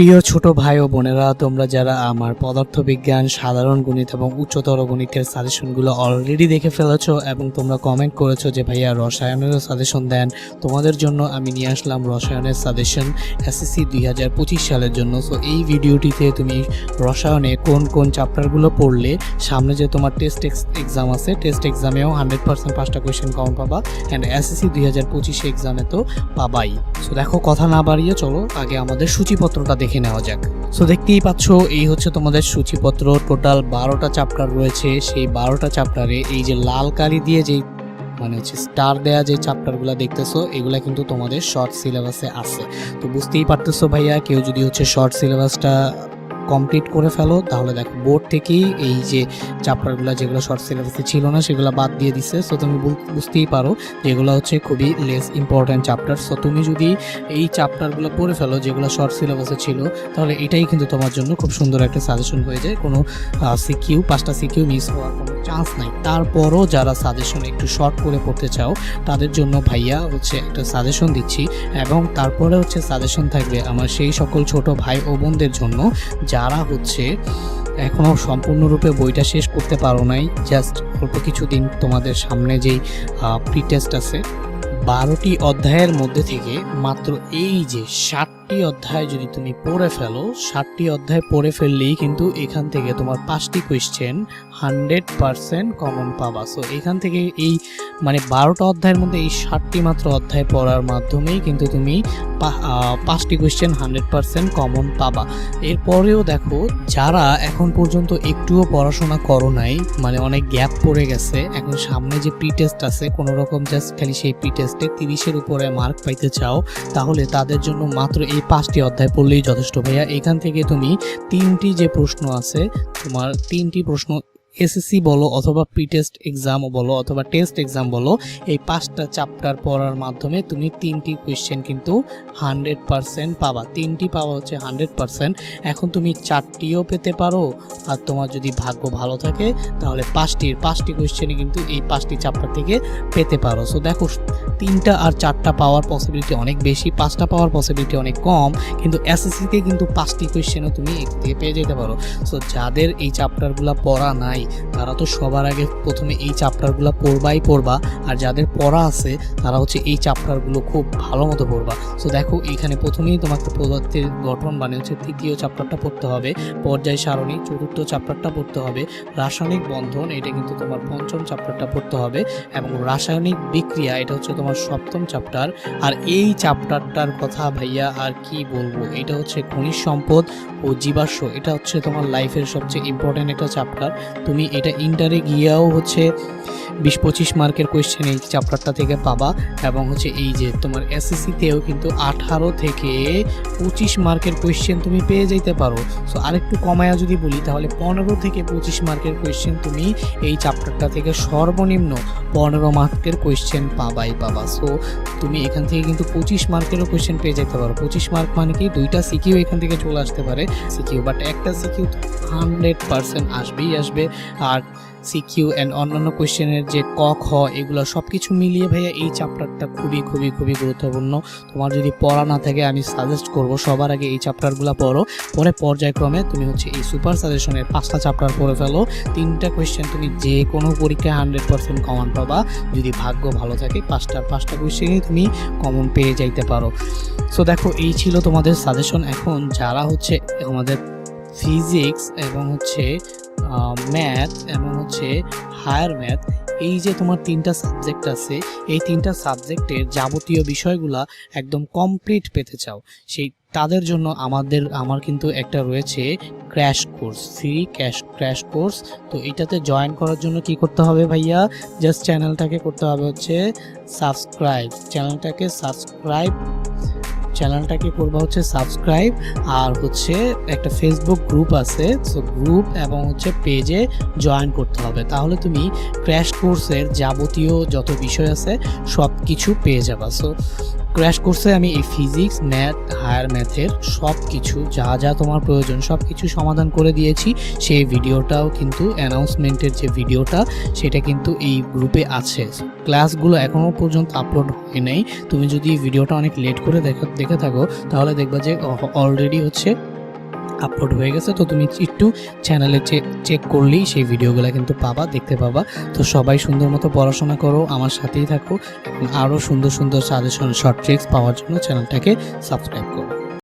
প্রিয় ছোট ভাই ও বোনেরা, তোমরা যারা আমার পদার্থবিজ্ঞান, সাধারণ গণিত এবং উচ্চতর গণিতের সাজেশনগুলো অলরেডি দেখে ফেলেছো এবং তোমরা কমেন্ট করেছ যে, ভাইয়া রসায়নেরও সাজেশন দেন। তোমাদের জন্য আমি নিয়ে আসলাম রসায়নের সাজেশন এসএসসি দুই হাজার পঁচিশ সালের জন্য। সো এই ভিডিওটিতে তুমি রসায়নে কোন কোন চ্যাপ্টারগুলো পড়লে, সামনে যে তোমার টেস্ট এক্সাম আছে টেস্ট এক্সামেও হান্ড্রেড পার্সেন্ট পাঁচটা কোয়েশ্চেন কাউন্ট পাবা অ্যান্ড এসএসসি দুই হাজার পঁচিশে এক্সামে তো পাবাই। সো দেখো, কথা না বাড়িয়ে চলো, আগে আমাদের সূচিপত্রটা দেখে নেওয়া যাক। সো দেখতেই পাচ্ছ, এই হচ্ছে তোমাদের সূচিপত্র। টোটাল বারোটা চাপ্টার রয়েছে। সেই বারোটা চ্যাপ্টারে এই যে লাল কালি দিয়ে যে মানে হচ্ছে স্টার দেয়া যে চাপ্টারগুলো দেখতেছো, এগুলা কিন্তু তোমাদের শর্ট সিলেবাসে আছে। তো বুঝতেই পারতেছো ভাইয়া, কেউ যদি হচ্ছে শর্ট সিলেবাসটা কমপ্লিট করে ফেলো, তাহলে দেখো বোর্ড থেকেই এই যে চ্যাপ্টারগুলো যেগুলো শর্ট সিলেবাসে ছিল না, সেগুলো বাদ দিয়ে দিছে। সো তুমি বুঝতেই পারো, যেগুলো হচ্ছে খুবই লেস ইম্পর্ট্যান্ট চ্যাপ্টার সো তুমি যদি এই চ্যাপ্টারগুলো পড়ে ফেলো, যেগুলো শর্ট সিলেবাসে ছিল, তাহলে এটাই কিন্তু তোমার জন্য খুব সুন্দর একটা সাজেশন হয়ে যায়। কোনো সিকিউ পাঁচটা সিকিউ মিস হওয়ার কোনো চান্স নাই। তারপরও যারা সাজেশন একটু শর্ট করে পড়তে চাও, তাদের জন্য ভাইয়া হচ্ছে একটা সাজেশন দিচ্ছি। এবং তারপরে হচ্ছে সাজেশন থাকবে আমার সেই সকল ছোট ভাই ও বোনদের জন্য যারা হচ্ছে এখনও সম্পূর্ণরূপে বইটা শেষ করতে পারো নাই জাস্ট অল্প কিছুদিন তোমাদের সামনে যেই প্রি টেস্ট আছে, বারোটি অধ্যায়ের মধ্যে থেকে মাত্র এই যে ষাটটি অধ্যায় যদি তুমি পড়ে ফেলো ষাটটি অধ্যায় পড়ে ফেললেই কিন্তু এখান থেকে তোমার পাঁচটি কোয়েশ্চেন হান্ড্রেড পারসেন্ট কমন পাবা। সো এখান থেকে এই মানে বারোটা অধ্যায়ের মধ্যে এই ষাটটি মাত্র অধ্যায় পড়ার মাধ্যমেই কিন্তু তুমি পাঁচটি কোয়েশ্চেন হান্ড্রেড পারসেন্ট কমন পাবা। এরপরেও দেখো, যারা এখন পর্যন্ত একটুও পড়াশোনা করো নাই মানে অনেক গ্যাপ পড়ে গেছে, এখন সামনে যে প্রি টেস্ট আছে কোনো রকম জাস্ট খালি সেই প্রি টেস্টে তিরিশের উপরে মার্ক পাইতে চাও, তাহলে তাদের জন্য মাত্র এই পাঁচটি অধ্যায় পড়লেই যথেষ্ট। ভাইয়া, এখান থেকে তুমি তিনটি যে প্রশ্ন আছে, তোমার তিনটি প্রশ্ন এসএসসি বলো অথবা প্রি টেস্ট এক্সাম বলো অথবা টেস্ট এক্সাম বলো, এই পাঁচটা চ্যাপ্টার পড়ার মাধ্যমে তুমি তিনটি কোয়েশ্চেন কিন্তু হান্ড্রেড পারসেন্ট পাবা। তিনটি পাওয়া হচ্ছে হান্ড্রেড পারসেন্ট এখন তুমি চারটিও পেতে পারো আর তোমার যদি ভাগ্য ভালো থাকে, তাহলে পাঁচটির পাঁচটি কোয়েশ্চেনই কিন্তু এই পাঁচটি চ্যাপ্টার থেকে পেতে পারো। সো দেখো, তিনটা আর চারটা পাওয়ার পসিবিলিটি অনেক বেশি, পাঁচটা পাওয়ার পসিবিলিটি অনেক কম, কিন্তু এসএসসিতে কিন্তু পাঁচটি কোয়েশ্চেনও তুমি এর থেকে পেয়ে যেতে পারো। সো যাদের এই চ্যাপ্টারগুলো পড়া নাই তারা তো সবার আগে প্রথমে এই চ্যাপ্টারগুলো পড়বাই পড়বা, আর যাদের পড়া আছে, তারা হচ্ছে এই চ্যাপ্টারগুলো খুব ভালো মতো পড়বা। সো দেখো এখানে প্রথমেই তোমাকে পদার্থের গঠন মানে হচ্ছে তৃতীয় চ্যাপ্টারটা পড়তে হবে, পর্যায় সারণী, চতুর্থ চ্যাপ্টারটা পড়তে হবে, রাসায়নিক বন্ধন, এটা কিন্তু তোমার পঞ্চম চ্যাপ্টারটা পড়তে হবে, এবং রাসায়নিক বিক্রিয়া, এটা হচ্ছে তোমার সপ্তম চ্যাপ্টার আর এই চ্যাপ্টারটার কথা ভাইয়া আর কি বলব? এটা হচ্ছে খনিজ সম্পদ ও জীবাশ্ম, এটা হচ্ছে তোমার লাইফের সবচেয়ে ইম্পর্টেন্ট একটা চ্যাপ্টার তুমি এটা ইন্টারে গিয়েও হচ্ছে বিশ পঁচিশ মার্কের কোয়েশ্চেন এই চ্যাপ্টারটা থেকে পাবা এবং হচ্ছে এই যে তোমার এসএসসিতেও কিন্তু আঠারো থেকে পঁচিশ মার্কের কোয়েশ্চেন তুমি পেয়ে যেতে পারো। সো আরেকটু কমায়া যদি বলি, তাহলে পনেরো থেকে পঁচিশ মার্কের কোয়েশ্চেন তুমি এই চ্যাপ্টারটা থেকে সর্বনিম্ন পনেরো মার্কের কোয়েশ্চেন পাবাই পাবা। সো তুমি এখান থেকে কিন্তু পঁচিশ মার্কেরও কোয়েশ্চেন পেয়ে যেতে পারো। পঁচিশ মার্ক মানে কি? দুইটা সিকিউ এখান থেকে চলে আসতে পারে সিকিউ বাট একটা সিকিউ হান্ড্রেড পার্সেন্ট আসবেই আসবে। আর সিকিউ অ্যান্ড অন্যান্য কোয়েশ্চেনের যে ক, খ, এগুলো সব কিছু মিলিয়ে ভাইয়া এই চ্যাপ্টারটা খুবই খুবই খুবই গুরুত্বপূর্ণ। তোমার যদি পড়া না থাকে, আমি সাজেস্ট করব, সবার আগে এই চ্যাপ্টারগুলো পড়ো। পরে পর্যায়ক্রমে তুমি হচ্ছে এই সুপার সাজেশনের পাঁচটা চ্যাপ্টার পড়ে ফেলো। তিনটা কোয়েশ্চেন তুমি যে কোনো পরীক্ষায় হান্ড্রেড পার্সেন্ট কমন পাবা। যদি ভাগ্য ভালো থাকে পাঁচটার পাঁচটা কোয়েশ্চেনই তুমি কমন পেয়ে যাইতে পারো। সো দেখো, এই ছিল তোমাদের সাজেশন এখন যারা হচ্ছে আমাদের ফিজিক্স এবং হচ্ছে ম্যাথ এবং হচ্ছে হায়ার ম্যাথ এই যে তোমার তিনটা সাবজেক্ট আছে, এই তিনটা সাবজেক্টের যাবতীয় বিষয়গুলা একদম কমপ্লিট পেতে চাও। সেই, তাদের জন্য আমাদের, আমার কিন্তু একটা রয়েছে crash course free cash crash course তো এটাতে জয়েন করার জন্য কি করতে হবে ভাইয়া? জাস্ট চ্যানেলটাকে করতে হবে হচ্ছে সাবস্ক্রাইব চ্যানেলটাকে সাবস্ক্রাইব চ্যানেলটাকে করবা হচ্ছে সাবস্ক্রাইব আর হচ্ছে একটা ফেসবুক গ্রুপ আছে। সো গ্রুপ এবং হচ্ছে পেজে জয়েন করতে হবে। তাহলে তুমি ক্র্যাশ কোর্সের যাবতীয় যত বিষয় আছে সব কিছু পেয়ে যাবা। সো ক্র্যাশ কোর্সে আমি এই ফিজিক্স ম্যাথ হায়ার ম্যাথের সব কিছু যা যা তোমার প্রয়োজন সব কিছু সমাধান করে দিয়েছি। সেই ভিডিওটাও কিন্তু অ্যানাউন্সমেন্টের যে ভিডিওটা, সেটা কিন্তু এই গ্রুপে আছে। ক্লাসগুলো এখনও পর্যন্ত আপলোড হয় নাই। তুমি যদি ভিডিওটা অনেক লেট করে দেখে দেখে থাকো, তাহলে দেখবা যে অলরেডি হচ্ছে আপলোড হয়ে গেছে, তো তুমি একটু চ্যানেলে চেক চেক করলেই সেই ভিডিওগুলো কিন্তু পাবা, দেখতে পাবা। তো সবাই সুন্দর মতো পড়াশোনা করো, আমার সাথেই থাকো। আরও সুন্দর সুন্দর সাজেশন শর্ট ট্রিক্স পাওয়ার জন্য চ্যানেলটাকে সাবস্ক্রাইব করো।